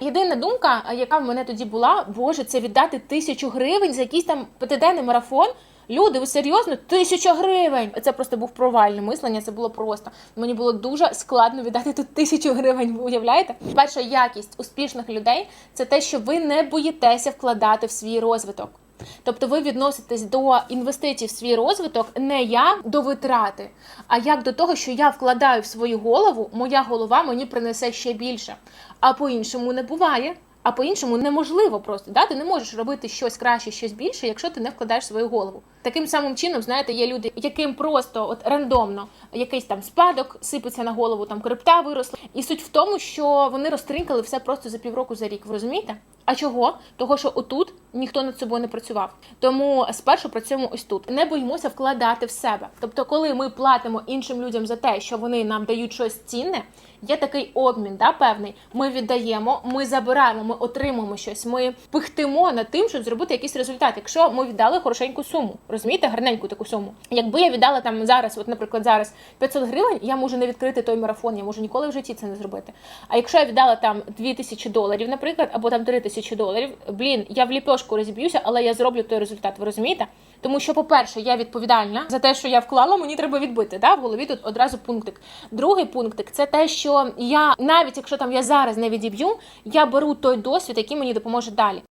Єдина думка, яка в мене тоді була, боже, це віддати тисячу гривень за якийсь там п'ятиденний марафон. Люди, ви серйозно? Тисяча гривень! Це просто був провальне мислення. Це було просто. Мені було дуже складно віддати тут тисячу гривень. Ви уявляєте? Перша якість успішних людей це те, що ви не боїтеся вкладати в свій розвиток. Тобто ви відноситесь до інвестицій в свій розвиток не як до витрати, а як до того, що я вкладаю в свою голову, моя голова мені принесе ще більше. А по-іншому не буває. А по-іншому неможливо просто. Да? Ти не можеш робити щось краще, щось більше, якщо ти не вкладаєш свою голову. Таким самим чином, знаєте, є люди, яким просто от рандомно якийсь там спадок сипеться на голову, там крипта виросла. І суть в тому, що вони розтринкали все просто за півроку за рік. Ви розумієте? А чого? Того, що отут ніхто над собою не працював. Тому спершу працюємо ось тут. Не боїмося вкладати в себе. Тобто, коли ми платимо іншим людям за те, що вони нам дають щось цінне, є такий обмін, да, певний. Ми віддаємо, ми забираємо, ми отримуємо щось. Ми пихтимо над тим, щоб зробити якийсь результат. Якщо ми віддали хорошеньку суму, розумієте, гарненьку таку суму. Якби я віддала там зараз, от, наприклад, зараз 500 гривень, я можу не відкрити той марафон, я можу ніколи в житті це не зробити. А якщо я віддала там 2000 доларів, наприклад, або там 3000 доларів, блін, я в ліпешку розіб'юся, але я зроблю той результат. Ви розумієте? Тому що, по-перше, я відповідальна за те, що я вклала, мені треба відбити. Да? В голові тут одразу пунктик. Другий пунктик це те, що я навіть якщо там я зараз не відіб'ю, я беру той досвід, який мені допоможе далі.